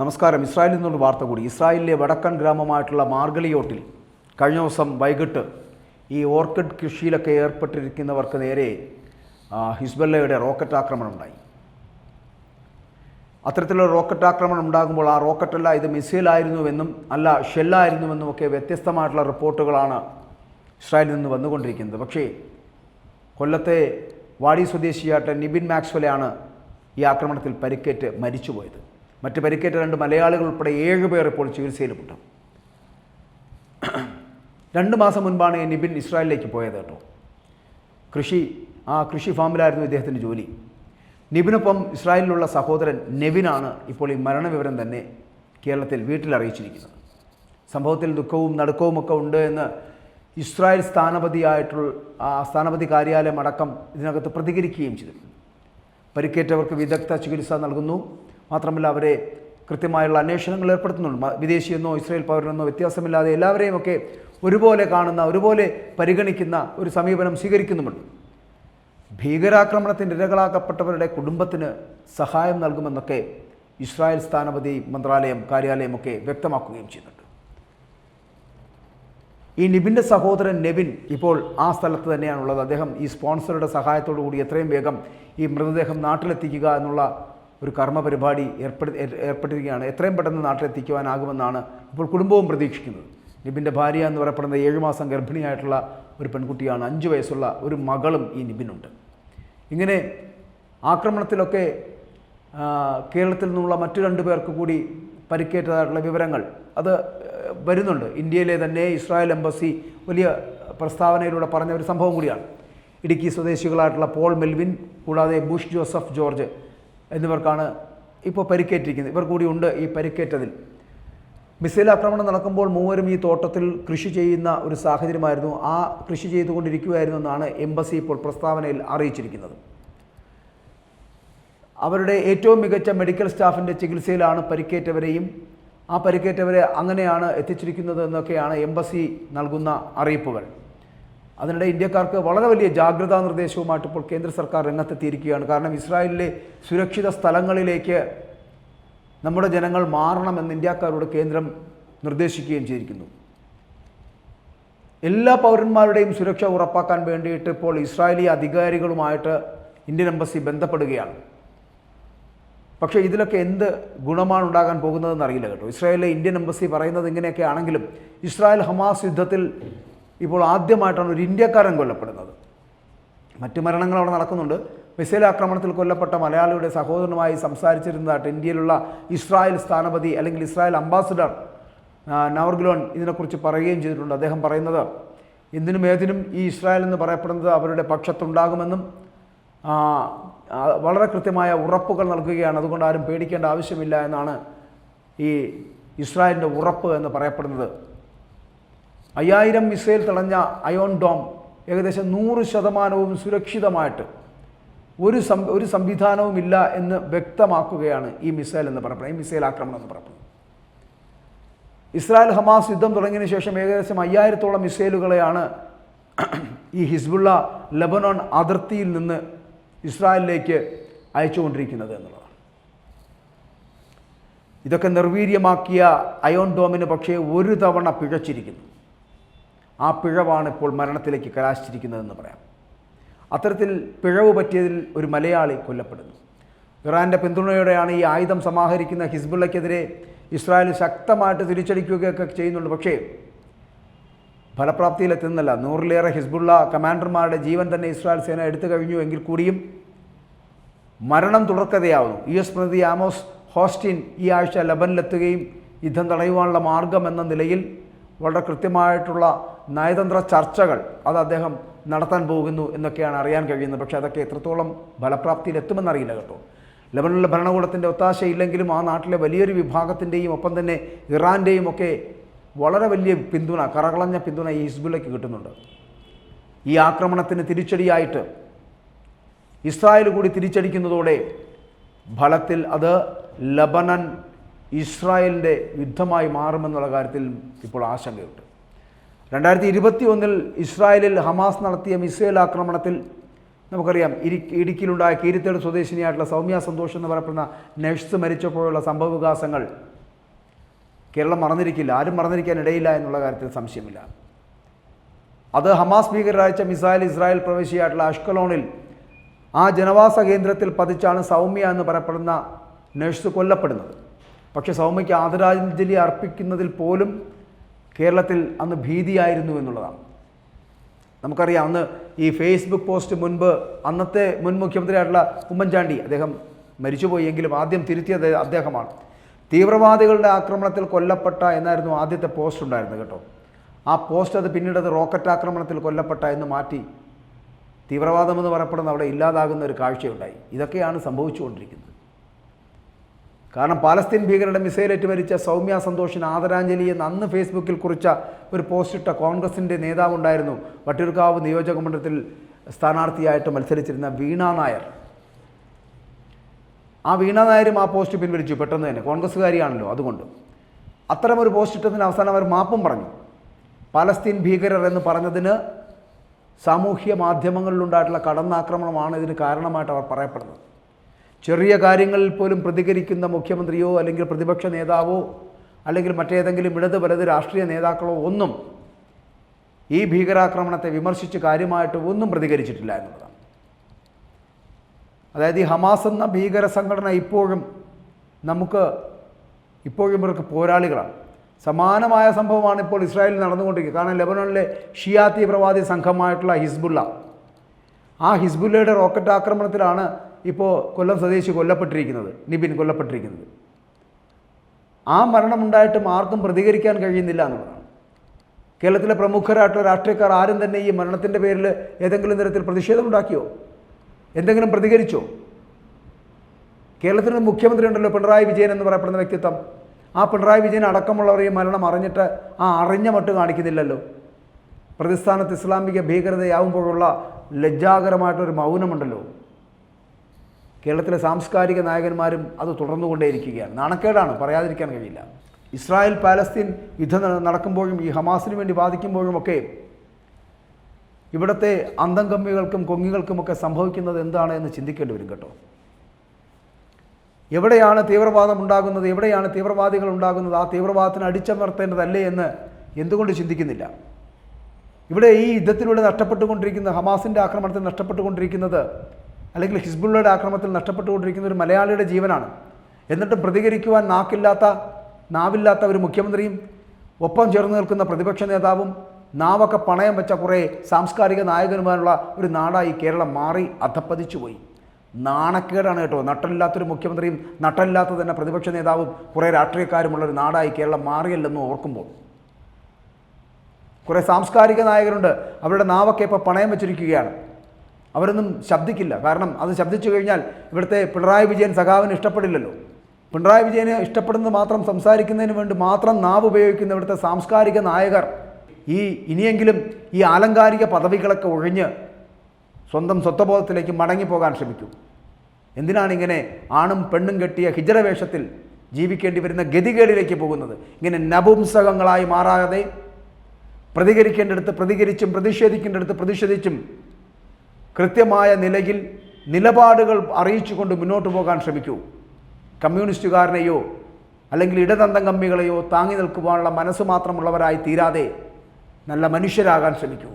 നമസ്കാരം. ഇസ്രായേലിൽ നിന്നുള്ള വാർത്ത കൂടി. ഇസ്രായേലിലെ വടക്കൻ ഗ്രാമമായിട്ടുള്ള മാർഗലിയോട്ടിൽ കഴിഞ്ഞ ദിവസം വൈകിട്ട് ഈ ഓർക്കിഡ് കൃഷിയിലൊക്കെ ഏർപ്പെട്ടിരിക്കുന്നവർക്ക് നേരെ ഹിസ്ബല്ലയുടെ റോക്കറ്റ് ആക്രമണം ഉണ്ടായി. അത്തരത്തിലുള്ള റോക്കറ്റ് ആക്രമണം ഉണ്ടാകുമ്പോൾ ആ റോക്കറ്റല്ല ഇത് മിസൈലായിരുന്നുവെന്നും അല്ല ഷെല്ലായിരുന്നുവെന്നും ഒക്കെ വ്യത്യസ്തമായിട്ടുള്ള റിപ്പോർട്ടുകളാണ് ഇസ്രായേലിൽ നിന്ന് വന്നുകൊണ്ടിരിക്കുന്നത്. പക്ഷേ കൊല്ലത്തെ വാടി സ്വദേശിയായിട്ട് നിബിൻ മാക്സ്വെലാണ് ഈ ആക്രമണത്തിൽ പരിക്കേറ്റ് മരിച്ചുപോയത്. മറ്റ് പരിക്കേറ്റ രണ്ട് മലയാളികൾ ഉൾപ്പെടെ ഏഴ് പേർ ഇപ്പോൾ ചികിത്സയിലുമുണ്ട്. രണ്ട് മാസം മുൻപാണ് നിബിൻ ഇസ്രായേലിലേക്ക് പോയത് കേട്ടോ. കൃഷി ആ കൃഷി ഫാമിലായിരുന്നു ഇദ്ദേഹത്തിന്റെ ജോലി. നിബിനൊപ്പം ഇസ്രായേലിലുള്ള സഹോദരൻ നെവിനാണ് ഇപ്പോൾ ഈ മരണവിവരം തന്നെ കേരളത്തിൽ വീട്ടിൽ അറിയിച്ചിരിക്കുന്നത്. സംഭവത്തിൽ ദുഃഖവും നടുക്കവും ഒക്കെ ഉണ്ട് എന്ന് ഇസ്രായേൽ സ്ഥാനപതിയായിട്ടുള്ള ആ സ്ഥാനപതി കാര്യാലയം അടക്കം ഇതിനകത്ത് പ്രതികരിക്കുകയും ചെയ്തിട്ടുണ്ട്. പരിക്കേറ്റവർക്ക് വിദഗ്ധ ചികിത്സ നൽകുന്നു. മാത്രമല്ല അവരെ കൃത്യമായുള്ള അന്വേഷണങ്ങൾ ഏർപ്പെടുത്തുന്നുണ്ട്. വിദേശിയെന്നോ ഇസ്രയേൽ പൗരനെന്നോ വ്യത്യാസമില്ലാതെ എല്ലാവരെയും ഒക്കെ ഒരുപോലെ കാണുന്ന ഒരുപോലെ പരിഗണിക്കുന്ന ഒരു സമീപനം സ്വീകരിക്കുന്നുമുണ്ട്. ഭീകരാക്രമണത്തിന്റെ ഇരകളാക്കപ്പെട്ടവരുടെ കുടുംബത്തിന് സഹായം നൽകുമെന്നൊക്കെ ഇസ്രായേൽ സ്ഥാനപതി മന്ത്രാലയം കാര്യാലയമൊക്കെ വ്യക്തമാക്കുകയും ചെയ്യുന്നുണ്ട്. ഈ നിബിന്റെ സഹോദരൻ നെവിൻ ഇപ്പോൾ ആ സ്ഥലത്ത് തന്നെയാണുള്ളത്. അദ്ദേഹം ഈ സ്പോൺസറുടെ സഹായത്തോടു കൂടി എത്രയും വേഗം ഈ മൃതദേഹം നാട്ടിലെത്തിക്കുക എന്നുള്ള ഒരു കർമ്മ പരിപാടി ഏർപ്പെടു ഏർപ്പെട്ടിരിക്കുകയാണ്. എത്രയും പെട്ടെന്ന് നാട്ടിലെത്തിക്കുവാനാകുമെന്നാണ് ഇപ്പോൾ കുടുംബവും പ്രതീക്ഷിക്കുന്നത്. നിബിന്റെ ഭാര്യ എന്ന് പറയപ്പെടുന്ന ഏഴു മാസം ഗർഭിണിയായിട്ടുള്ള ഒരു പെൺകുട്ടിയാണ്. അഞ്ച് വയസ്സുള്ള ഒരു മകളും ഈ നിബിനുണ്ട്. ഇങ്ങനെ ആക്രമണത്തിലൊക്കെ കേരളത്തിൽ നിന്നുള്ള മറ്റു രണ്ട് പേർക്ക് കൂടി പരിക്കേറ്റതായിട്ടുള്ള വിവരങ്ങൾ അത് വരുന്നുണ്ട്. ഇന്ത്യയിലെ തന്നെ ഇസ്രായേൽ എംബസി വലിയ പ്രസ്താവനയിലൂടെ പറഞ്ഞ ഒരു സംഭവം കൂടിയാണ്. ഇടുക്കി സ്വദേശികളായിട്ടുള്ള പോൾ മെൽവിൻ കൂടാതെ ബുഷ് ജോസഫ് ജോർജ് എന്നിവർക്കാണ് ഇപ്പോൾ പരിക്കേറ്റിരിക്കുന്നത്. ഇവർ കൂടി ഉണ്ട് ഈ പരിക്കേറ്റതിൽ. മിസൈൽ ആക്രമണം നടക്കുമ്പോൾ മൂവരും ഈ തോട്ടത്തിൽ കൃഷി ചെയ്യുന്ന ഒരു സാഹചര്യമായിരുന്നു. ആ കൃഷി ചെയ്തുകൊണ്ടിരിക്കുകയായിരുന്നു എന്നാണ് എംബസി ഇപ്പോൾ പ്രസ്താവനയിൽ അറിയിച്ചിരിക്കുന്നത്. അവരുടെ ഏറ്റവും മികച്ച മെഡിക്കൽ സ്റ്റാഫിന്റെ ചികിത്സയിലാണ് പരിക്കേറ്റവരെയും ആ പരിക്കേറ്റവരെ അങ്ങനെയാണ് എത്തിച്ചിരിക്കുന്നത് എന്നൊക്കെയാണ് എംബസി നൽകുന്ന അറിയിപ്പുകൾ. അതിനിടെ ഇന്ത്യക്കാർക്ക് വളരെ വലിയ ജാഗ്രതാ നിർദ്ദേശവുമായിട്ട് ഇപ്പോൾ കേന്ദ്ര സർക്കാർ രംഗത്തെത്തിയിരിക്കുകയാണ്. കാരണം ഇസ്രായേലിലെ സുരക്ഷിത സ്ഥലങ്ങളിലേക്ക് നമ്മുടെ ജനങ്ങൾ മാറണമെന്ന് ഇന്ത്യക്കാരോട് കേന്ദ്രം നിർദ്ദേശിക്കുകയും ചെയ്തിരിക്കുന്നു. എല്ലാ പൗരന്മാരുടെയും സുരക്ഷ ഉറപ്പാക്കാൻ വേണ്ടിയിട്ട് ഇപ്പോൾ ഇസ്രായേലി അധികാരികളുമായിട്ട് ഇന്ത്യൻ എംബസി ബന്ധപ്പെടുകയാണ്. പക്ഷേ ഇതിലൊക്കെ എന്ത് ഗുണമാണ് ഉണ്ടാകാൻ പോകുന്നതെന്ന് അറിയില്ല കേട്ടോ. ഇസ്രായേലിലെ ഇന്ത്യൻ എംബസി പറയുന്നത് ഇങ്ങനെയൊക്കെ ആണെങ്കിലും ഇസ്രായേൽ ഹമാസ് യുദ്ധത്തിൽ ഇപ്പോൾ ആദ്യമായിട്ടാണ് ഒരു ഇന്ത്യക്കാരൻ കൊല്ലപ്പെടുന്നത്. മറ്റു മരണങ്ങൾ അവിടെ നടക്കുന്നുണ്ട്. മിസൈൽ ആക്രമണത്തിൽ കൊല്ലപ്പെട്ട മലയാളിയുടെ സഹോദരനുമായി സംസാരിച്ചിരുന്നതായിട്ട് ഇന്ത്യയിലുള്ള ഇസ്രായേൽ സ്ഥാനപതി അല്ലെങ്കിൽ ഇസ്രായേൽ അംബാസിഡർ നവർഗ്ലോൺ ഇതിനെക്കുറിച്ച് പറയുകയും ചെയ്തിട്ടുണ്ട്. അദ്ദേഹം പറയുന്നത് എന്തിനും ഏതിനും ഈ ഇസ്രായേൽ എന്ന് പറയപ്പെടുന്നത് അവരുടെ പക്ഷത്തുണ്ടാകുമെന്നും വളരെ കൃത്യമായ ഉറപ്പുകൾ നൽകുകയാണ്. അതുകൊണ്ട് ആരും പേടിക്കേണ്ട ആവശ്യമില്ല എന്നാണ് ഈ ഇസ്രായേലിന്റെ ഉറപ്പ് എന്ന് പറയപ്പെടുന്നത്. അയ്യായിരം മിസൈൽ തടഞ്ഞ അയോൺ ഡോം ഏകദേശം നൂറ് ശതമാനവും സുരക്ഷിതമായിട്ട് ഒരു സം ഒരു സംവിധാനവും ഇല്ല എന്ന് വ്യക്തമാക്കുകയാണ് ഈ മിസൈൽ എന്ന് പറയപ്പെടുന്നത് ഈ മിസൈൽ ആക്രമണം എന്ന് പറയപ്പെടുന്നത് ഇസ്രായേൽ ഹമാസ് യുദ്ധം തുടങ്ങിയതിന് ശേഷം ഏകദേശം അയ്യായിരത്തോളം മിസൈലുകളെയാണ് ഈ ഹിസ്ബുള്ള ലബനോൺ അതിർത്തിയിൽ നിന്ന് ഇസ്രായേലിലേക്ക് അയച്ചുകൊണ്ടിരിക്കുന്നത് എന്നുള്ളതാണ്. ഇതൊക്കെ നിർവീര്യമാക്കിയ അയോൺ ഡോമിന് പക്ഷേ ഒരു തവണ പിഴച്ചിരിക്കുന്നു. ആ പിഴവാണ് ഇപ്പോൾ മരണത്തിലേക്ക് കലാശിച്ചിരിക്കുന്നതെന്ന് പറയാം. അത്തരത്തിൽ പിഴവ് പറ്റിയതിൽ ഒരു മലയാളി കൊല്ലപ്പെടുന്നു. ഇറാന്റെ പിന്തുണയോടെയാണ് ഈ ആയുധം സമാഹരിക്കുന്ന ഹിസ്ബുള്ളയ്ക്കെതിരെ ഇസ്രായേൽ ശക്തമായിട്ട് തിരിച്ചടിക്കുകയൊക്കെ ചെയ്യുന്നുണ്ട്. പക്ഷേ ഫലപ്രാപ്തിയിലെത്തുന്നില്ല നൂറിലേറെ ഹിസ്ബുള്ള കമാൻഡർമാരുടെ ജീവൻ തന്നെ ഇസ്രായേൽ സേന എടുത്തു കഴിഞ്ഞു എങ്കിൽ കൂടിയും മരണം തുടർക്കഥയാവുന്നു. യു എസ് പ്രതിനിധി ആമോസ് ഹോസ്റ്റിൻ ഈ ആഴ്ച ലബനിലെത്തുകയും യുദ്ധം തടയുവാനുള്ള മാർഗം എന്ന നിലയിൽ വളരെ കൃത്യമായിട്ടുള്ള നയതന്ത്ര ചർച്ചകൾ അത് അദ്ദേഹം നടത്താൻ പോകുന്നു എന്നൊക്കെയാണ് അറിയാൻ കഴിയുന്നത്. പക്ഷേ അതൊക്കെ എത്രത്തോളം ഫലപ്രാപ്തിയിലെത്തുമെന്നറിയില്ല കേട്ടോ. ലബനിലെ ഭരണകൂടത്തിന്റെ ഒത്താശയില്ലെങ്കിലും ആ നാട്ടിലെ വലിയൊരു വിഭാഗത്തിന്റെയും ഒപ്പം തന്നെ ഇറാന്റെയും ഒക്കെ വളരെ വലിയ പിന്തുണ കറകളഞ്ഞ പിന്തുണ ഈ ഹിസ്ബുലയ്ക്ക് കിട്ടുന്നുണ്ട്. ഈ ആക്രമണത്തിന് തിരിച്ചടിയായിട്ട് ഇസ്രായേൽ കൂടി തിരിച്ചടിക്കുന്നതോടെ ഫലത്തിൽ അത് ലബനൻ ഇസ്രായേലിന്റെ യുദ്ധമായി മാറുമെന്നുള്ള കാര്യത്തിൽ ഇപ്പോൾ ആശങ്കയുണ്ട്. രണ്ടായിരത്തി ഇരുപത്തി ഒന്നിൽ ഇസ്രായേലിൽ ഹമാസ് നടത്തിയ മിസൈൽ ആക്രമണത്തിൽ നമുക്കറിയാം ഇരി ഇടുക്കിയിലുണ്ടായ കീരിത്തേട് സ്വദേശിനിയായിട്ടുള്ള സൗമ്യ സന്തോഷ് എന്ന് പറയപ്പെടുന്ന നഴ്സ് മരിച്ചപ്പോഴുള്ള സംഭവവികാസങ്ങൾ കേരളം മറന്നിരിക്കില്ല ആരും മറന്നിരിക്കാൻ ഇടയില്ല എന്നുള്ള കാര്യത്തിൽ സംശയമില്ല. അത് ഹമാസ് ഭീകരരാഴ്ച മിസൈൽ ഇസ്രായേൽ പ്രവേശിയായിട്ടുള്ള അഷ്കലോണിൽ ആ ജനവാസ കേന്ദ്രത്തിൽ പതിച്ചാണ് സൗമ്യ എന്ന് പറയപ്പെടുന്ന നഴ്സ് കൊല്ലപ്പെടുന്നത്. പക്ഷേ സൗമ്യയ്ക്ക് ആദരാഞ്ജലി അർപ്പിക്കുന്നതിൽ പോലും കേരളത്തിൽ അന്ന് ഭീതിയായിരുന്നു എന്നുള്ളതാണ്. നമുക്കറിയാം അന്ന് ഈ ഫേസ്ബുക്ക് പോസ്റ്റ് മുൻപ് അന്നത്തെ മുൻ മുഖ്യമന്ത്രിയായിട്ടുള്ള ഉമ്മൻചാണ്ടി അദ്ദേഹം മരിച്ചുപോയെങ്കിലും ആദ്യം തിരുത്തിയത് അദ്ദേഹമാണ്. തീവ്രവാദികളുടെ ആക്രമണത്തിൽ കൊല്ലപ്പെട്ട എന്നായിരുന്നു ആദ്യത്തെ പോസ്റ്റ് ഉണ്ടായിരുന്നത് കേട്ടോ. ആ പോസ്റ്റ് അത് പിന്നീട് അത് റോക്കറ്റ് ആക്രമണത്തിൽ കൊല്ലപ്പെട്ട എന്ന് മാറ്റി തീവ്രവാദമെന്ന് പറയപ്പെടുന്ന അവിടെ ഇല്ലാതാകുന്ന ഒരു കാഴ്ചയുണ്ടായി. ഇതൊക്കെയാണ് സംഭവിച്ചുകൊണ്ടിരിക്കുന്നത്. കാരണം പാലസ്തീൻ ഭീകരരുടെ മിസൈലേറ്റ് മരിച്ച സൗമ്യ സന്തോഷിന് ആദരാഞ്ജലി എന്ന് അന്ന് ഫേസ്ബുക്കിൽ കുറിച്ച ഒരു പോസ്റ്റിട്ട കോൺഗ്രസിന്റെ നേതാവുണ്ടായിരുന്നു വട്ടിയൂർക്കാവ് നിയോജക മണ്ഡലത്തിൽ സ്ഥാനാർത്ഥിയായിട്ട് മത്സരിച്ചിരുന്ന വീണ നായർ. ആ വീണ നായരും ആ പോസ്റ്റ് പിൻവലിച്ചു. പെട്ടെന്ന് തന്നെ. കോൺഗ്രസ്സുകാരിയാണല്ലോ അതുകൊണ്ട്. അത്തരമൊരു പോസ്റ്റ് ഇട്ടതിന് അവസാനം അവർ മാപ്പും പറഞ്ഞു. പലസ്തീൻ ഭീകരർ എന്ന് പറഞ്ഞതിന് സാമൂഹ്യ മാധ്യമങ്ങളിലുണ്ടായിട്ടുള്ള കടന്നാക്രമണമാണ് ഇതിന് കാരണമായിട്ട് അവർ പറയപ്പെടുന്നത്. ചെറിയ കാര്യങ്ങളിൽ പോലും പ്രതികരിക്കുന്ന മുഖ്യമന്ത്രിയോ അല്ലെങ്കിൽ പ്രതിപക്ഷ നേതാവോ അല്ലെങ്കിൽ മറ്റേതെങ്കിലും ഇടത് വലത് രാഷ്ട്രീയ നേതാക്കളോ ഒന്നും ഈ ഭീകരാക്രമണത്തെ വിമർശിച്ച് കാര്യമായിട്ട് ഒന്നും പ്രതികരിച്ചിട്ടില്ല എന്നുള്ളതാണ്. അതായത് ഈ ഹമാസ് എന്ന ഭീകര സംഘടന ഇപ്പോഴും നമുക്ക് ഇപ്പോഴും ഇവർക്ക് പോരാളികളാണ്. സമാനമായ സംഭവമാണ് ഇപ്പോൾ ഇസ്രായേലിൽ നടന്നുകൊണ്ടിരിക്കുന്നത്. കാരണം ലെബനോണിലെ ഷിയാ തീവ്രവാദി സംഘമായിട്ടുള്ള ഹിസ്ബുള്ള ആ ഹിസ്ബുല്ലയുടെ റോക്കറ്റ് ആക്രമണത്തിലാണ് ഇപ്പോൾ കൊല്ലം സ്വദേശി കൊല്ലപ്പെട്ടിരിക്കുന്നത് നിബിൻ കൊല്ലപ്പെട്ടിരിക്കുന്നത്. ആ മരണമുണ്ടായിട്ടും ആർക്കും പ്രതികരിക്കാൻ കഴിയുന്നില്ല എന്നുള്ളതാണ്. കേരളത്തിലെ പ്രമുഖരായിട്ടുള്ള രാഷ്ട്രീയക്കാർ ആരും തന്നെ ഈ മരണത്തിന്റെ പേരിൽ ഏതെങ്കിലും തരത്തിൽ പ്രതിഷേധമുണ്ടാക്കിയോ എന്തെങ്കിലും പ്രതികരിച്ചോ? കേരളത്തിന്റെ മുഖ്യമന്ത്രി ഉണ്ടല്ലോ പിണറായി വിജയൻ എന്ന് പറയപ്പെടുന്ന വ്യക്തിത്വം. ആ പിണറായി വിജയൻ അടക്കമുള്ളവർ ഈ മരണം അറിഞ്ഞിട്ട് ആ അറിഞ്ഞ മട്ട് കാണിക്കുന്നില്ലല്ലോ. പ്രതിസ്ഥാനത്ത് ഇസ്ലാമിക ഭീകരതയാവുമ്പോഴുള്ള ലജ്ജാകരമായിട്ടൊരു മൗനമുണ്ടല്ലോ. കേരളത്തിലെ സാംസ്കാരിക നായകന്മാരും അത് തുടർന്നുകൊണ്ടേയിരിക്കുകയാണ്. നാണക്കേടാണ് പറയാതിരിക്കാൻ കഴിയില്ല. ഇസ്രായേൽ പാലസ്തീൻ യുദ്ധം നടക്കുമ്പോഴും ഈ ഹമാസിന് വേണ്ടി ബാധിക്കുമ്പോഴുമൊക്കെ ഇവിടുത്തെ അന്തം കമ്മികൾക്കും കൊങ്ങികൾക്കുമൊക്കെ സംഭവിക്കുന്നത് എന്താണ് എന്ന് ചിന്തിക്കേണ്ടി വരും കേട്ടോ. എവിടെയാണ് തീവ്രവാദം ഉണ്ടാകുന്നത്? എവിടെയാണ് തീവ്രവാദികൾ ഉണ്ടാകുന്നത്? ആ തീവ്രവാദത്തിന് അടിച്ചമർത്തേണ്ടതല്ലേ എന്ന് എന്തുകൊണ്ട് ചിന്തിക്കുന്നില്ല? ഇവിടെ ഈ യുദ്ധത്തിലൂടെ നഷ്ടപ്പെട്ടുകൊണ്ടിരിക്കുന്ന ഹമാസിന്റെ ആക്രമണത്തിൽ നഷ്ടപ്പെട്ടുകൊണ്ടിരിക്കുന്നത് അല്ലെങ്കിൽ ഹിസ്ബുള്ളയുടെ ആക്രമണത്തിൽ നഷ്ടപ്പെട്ടുകൊണ്ടിരിക്കുന്ന ഒരു മലയാളിയുടെ ജീവനാണ്. എന്നിട്ടും പ്രതികരിക്കുവാൻ നാക്കില്ലാത്ത നാവില്ലാത്ത ഒരു മുഖ്യമന്ത്രിയും ഒപ്പം ചേർന്ന് നിൽക്കുന്ന പ്രതിപക്ഷ നേതാവും നാവൊക്കെ പണയം വെച്ച കുറേ സാംസ്കാരിക നായകന്മാരുള്ള ഒരു നാടായി കേരളം മാറി അധപ്പതിച്ചു പോയി. നാണക്കേടാണ് കേട്ടോ. നട്ടല്ലാത്തൊരു മുഖ്യമന്ത്രിയും നട്ടല്ലാത്ത തന്നെ പ്രതിപക്ഷ നേതാവും കുറേ രാഷ്ട്രീയക്കാരുമുള്ള ഒരു നാടായി കേരളം മാറിയല്ലെന്ന് ഓർക്കുമ്പോൾ. കുറേ സാംസ്കാരിക നായകരുണ്ട് അവരുടെ നാവൊക്കെ ഇപ്പോൾ പണയം വെച്ചിരിക്കുകയാണ്. അവരൊന്നും ശബ്ദിക്കില്ല. കാരണം അത് ശബ്ദിച്ചു കഴിഞ്ഞാൽ ഇവിടുത്തെ പിണറായി വിജയൻ സഖാവിന് ഇഷ്ടപ്പെടില്ലല്ലോ. പിണറായി വിജയനെ ഇഷ്ടപ്പെടുന്നത് മാത്രം സംസാരിക്കുന്നതിന് വേണ്ടി മാത്രം നാവ് ഉപയോഗിക്കുന്ന ഇവിടുത്തെ സാംസ്കാരിക നായകർ ഈ ഇനിയെങ്കിലും ഈ ആലങ്കാരിക പദവികളൊക്കെ ഒഴിഞ്ഞ് സ്വന്തം സ്വത്വബോധത്തിലേക്ക് മടങ്ങിപ്പോകാൻ ശ്രമിക്കൂ. എന്തിനാണ് ഇങ്ങനെ ആണും പെണ്ണും കെട്ടിയ ഹിജറ വേഷത്തിൽ ജീവിക്കേണ്ടി വരുന്ന ഗതികേടിലേക്ക് പോകുന്നത്? ഇങ്ങനെ നപുംസകങ്ങളായി മാറാതെ പ്രതികരിക്കേണ്ടടുത്ത് പ്രതികരിച്ചും പ്രതിഷേധിക്കേണ്ടടുത്ത് പ്രതിഷേധിച്ചും കൃത്യമായ നിലയിൽ നിലപാടുകൾ അറിയിച്ചുകൊണ്ട് മുന്നോട്ട് പോകാൻ ശ്രമിക്കൂ. കമ്മ്യൂണിസ്റ്റുകാരനെയോ അല്ലെങ്കിൽ ഇടതന്തം കമ്മികളെയോ താങ്ങി നിൽക്കുവാനുള്ള മനസ്സ് മാത്രമുള്ളവരായി തീരാതെ നല്ല മനുഷ്യരാകാൻ ശ്രമിക്കൂ.